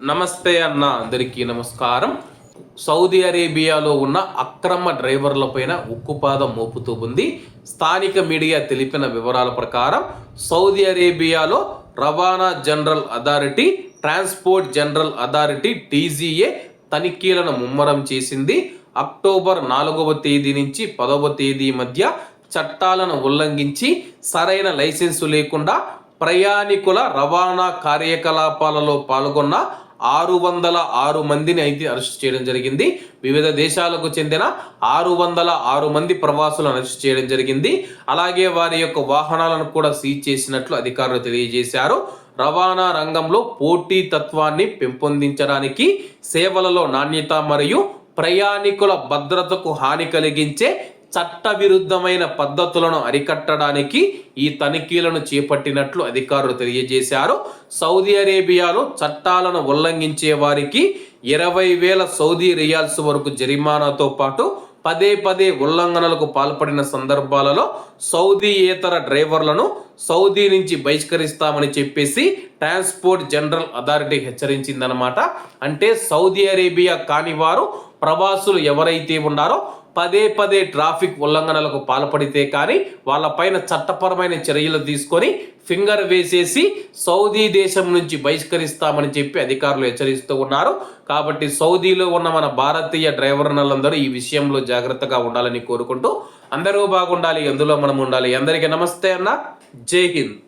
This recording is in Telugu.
నమస్తే అన్న అందరికీ నమస్కారం. సౌదీ అరేబియాలో ఉన్న అక్రమ డ్రైవర్లపైన ఉక్కుపాదం మోపుతూ ఉంది. స్థానిక మీడియా తెలిపిన వివరాల ప్రకారం సౌదీ అరేబియాలో రవాణా general authority transport general authority TGA తనిఖీలను ముమ్మరం చేసింది. అక్టోబర్ నాలుగవ తేదీ నుంచి పదవ తేదీ మధ్య చట్టాలను ఉల్లంఘించి సరైన లైసెన్సు లేకుండా ప్రయాణికుల రవాణా కార్యకలాపాలలో పాల్గొన్న ఆరు వందల ఆరు మందిని అయితే అరెస్ట్ చేయడం జరిగింది. వివిధ దేశాలకు చెందిన ఆరు వందల ఆరు మంది ప్రవాసులను అరెస్ట్ చేయడం జరిగింది. అలాగే వారి యొక్క వాహనాలను కూడా సీజ్ చేసినట్లు అధికారులు తెలియజేశారు. రవాణా రంగంలో పోటీ తత్వాన్ని పెంపొందించడానికి సేవలలో నాణ్యత మరియు ప్రయాణికుల భద్రతకు హాని కలిగించే చట్టవిరుద్ధమైన పద్ధతులను అరికట్టడానికి ఈ తనిఖీలను చేపట్టినట్లు అధికారులు తెలియజేశారు. సౌదీ అరేబియాలో చట్టాలను ఉల్లంఘించే వారికి ఇరవై వేల సౌదీ రియాల్స్ వరకు జరిమానాతో పాటు పదే పదే ఉల్లంఘనలకు పాల్పడిన సందర్భాలలో సౌదీయేతర డ్రైవర్లను సౌదీ నుంచి బహిష్కరిస్తామని చెప్పేసి ట్రాన్స్పోర్ట్ జనరల్ అథారిటీ హెచ్చరించిందనమాట అంటే సౌదీ అరేబియా కాని వారు ప్రవాసులు ఎవరైతే ఉన్నారో పదే పదే ట్రాఫిక్ ఉల్లంఘనలకు పాల్పడితే కానీ వాళ్ళపైన చట్టపరమైన చర్యలు తీసుకొని ఫింగర్ వేసేసి సౌదీ దేశం నుంచి బహిష్కరిస్తామని చెప్పి అధికారులు హెచ్చరిస్తూ ఉన్నారు. కాబట్టి సౌదీలో ఉన్న మన భారతీయ డ్రైవర్లందరూ ఈ విషయంలో జాగ్రత్తగా ఉండాలని కోరుకుంటూ అందరూ బాగుండాలి ఎందులో మనం ఉండాలి. అందరికీ నమస్తే అన్న. జై హింద్.